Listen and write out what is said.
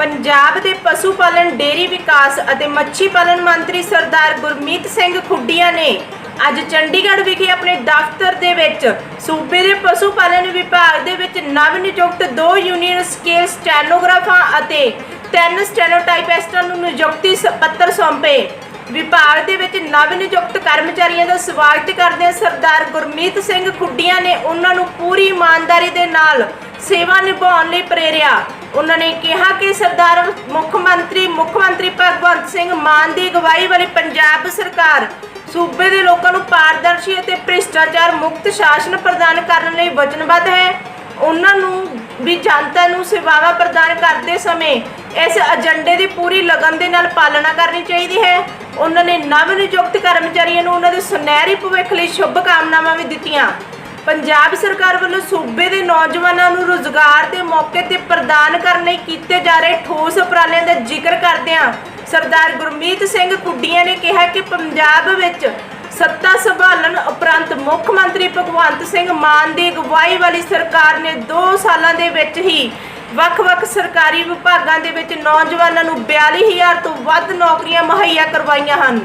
ਪੰਜਾਬ ਦੇ ਪਸ਼ੂ ਪਾਲਣ ਡੇਰੀ ਵਿਕਾਸ ਅਤੇ ਮੱਛੀ ਪਾਲਣ ਮੰਤਰੀ ਸਰਦਾਰ ਗੁਰਮੀਤ ਸਿੰਘ ਖੁੱਡੀਆਂ ਨੇ ਅੱਜ ਚੰਡੀਗੜ੍ਹ ਵਿਖੇ ਆਪਣੇ ਦਫ਼ਤਰ ਦੇ ਵਿੱਚ ਸੂਬੇ ਦੇ ਪਸ਼ੂ ਪਾਲਣ ਵਿਭਾਗ ਦੇ ਵਿੱਚ ਨਵ ਨਿਯੁਕਤ ਦੋ ਯੂਨੀਅਨ ਸਕੇਲ ਸਟੈਨੋਗ੍ਰਾਫਾਂ ਅਤੇ ਤਿੰਨ ਸਟੈਨੋਟਾਈਪਿਸਟਾਂ ਨੂੰ ਨਿਯੁਕਤੀ ਸ- ਪੱਤਰ ਸੌਂਪੇ। ਵਿਭਾਗ ਦੇ ਵਿੱਚ ਨਵ ਨਿਯੁਕਤ ਕਰਮਚਾਰੀਆਂ ਦਾ ਸਵਾਗਤ ਕਰਦਿਆਂ ਸਰਦਾਰ ਗੁਰਮੀਤ ਸਿੰਘ ਖੁੱਡੀਆਂ ਨੇ ਉਹਨਾਂ ਨੂੰ ਪੂਰੀ ਇਮਾਨਦਾਰੀ ਦੇ ਨਾਲ ਸੇਵਾ ਨਿਭਾਉਣ ਲਈ ਪ੍ਰੇਰਿਆ। ਉਹਨਾਂ ਨੇ ਕਿਹਾ ਕਿ ਸਰਦਾਰ ਮੁੱਖ ਮੰਤਰੀ ਮੁੱਖ ਮੰਤਰੀ ਭਗਵੰਤ ਸਿੰਘ ਮਾਨ ਦੀ ਅਗਵਾਈ ਵਾਲੀ ਪੰਜਾਬ ਸਰਕਾਰ ਸੂਬੇ ਦੇ ਲੋਕਾਂ ਨੂੰ ਪਾਰਦਰਸ਼ੀ ਅਤੇ ਭ੍ਰਿਸ਼ਟਾਚਾਰ ਮੁਕਤ ਸ਼ਾਸਨ ਪ੍ਰਦਾਨ ਕਰਨ ਲਈ ਵਚਨਬੱਧ ਹੈ। ਉਹਨਾਂ ਨੂੰ ਵੀ ਜਨਤਾ ਨੂੰ ਸੇਵਾਵਾਂ ਪ੍ਰਦਾਨ ਕਰਦੇ ਸਮੇਂ ਇਸ ਏਜੰਡੇ ਦੀ ਪੂਰੀ ਲਗਨ ਦੇ ਨਾਲ ਪਾਲਣਾ ਕਰਨੀ ਚਾਹੀਦੀ ਹੈ। ਉਹਨਾਂ ਨੇ ਨਵ ਨਿਯੁਕਤ ਕਰਮਚਾਰੀਆਂ ਨੂੰ ਉਹਨਾਂ ਦੇ ਸੁਨਹਿਰੀ ਭਵਿੱਖ ਲਈ ਸ਼ੁਭ ਕਾਮਨਾਵਾਂ ਵੀ ਦਿੱਤੀਆਂ। ਪੰਜਾਬ ਸਰਕਾਰ ਵੱਲੋਂ ਸੂਬੇ ਦੇ ਨੌਜਵਾਨਾਂ ਨੂੰ ਰੋਜ਼ਗਾਰ ਦੇ ਮੌਕੇ ਤੇ ਪ੍ਰਦਾਨ ਕਰਨ ਲਈ ਕੀਤੇ ਜਾ ਰਹੇ ਠੋਸ ਉਪਰਾਲਿਆਂ ਦਾ ਜ਼ਿਕਰ ਕਰਦਿਆਂ ਸਰਦਾਰ ਗੁਰਮੀਤ ਸਿੰਘ ਕੁੱਡੀਆਂ ਨੇ ਕਿਹਾ ਕਿ ਪੰਜਾਬ ਵਿੱਚ ਸੱਤਾ ਸੰਭਾਲਣ ਉਪਰੰਤ ਮੁੱਖ ਮੰਤਰੀ ਭਗਵੰਤ ਸਿੰਘ ਮਾਨ ਦੀ ਅਗਵਾਈ ਵਾਲੀ ਸਰਕਾਰ ਨੇ 2 ਸਾਲਾਂ ਦੇ ਵਿੱਚ ਹੀ ਵੱਖ-ਵੱਖ ਸਰਕਾਰੀ ਵਿਭਾਗਾਂ ਦੇ ਵਿੱਚ ਨੌਜਵਾਨਾਂ ਨੂੰ 42000 ਤੋਂ ਵੱਧ ਨੌਕਰੀਆਂ ਮੁਹੱਈਆ ਕਰਵਾਈਆਂ ਹਨ।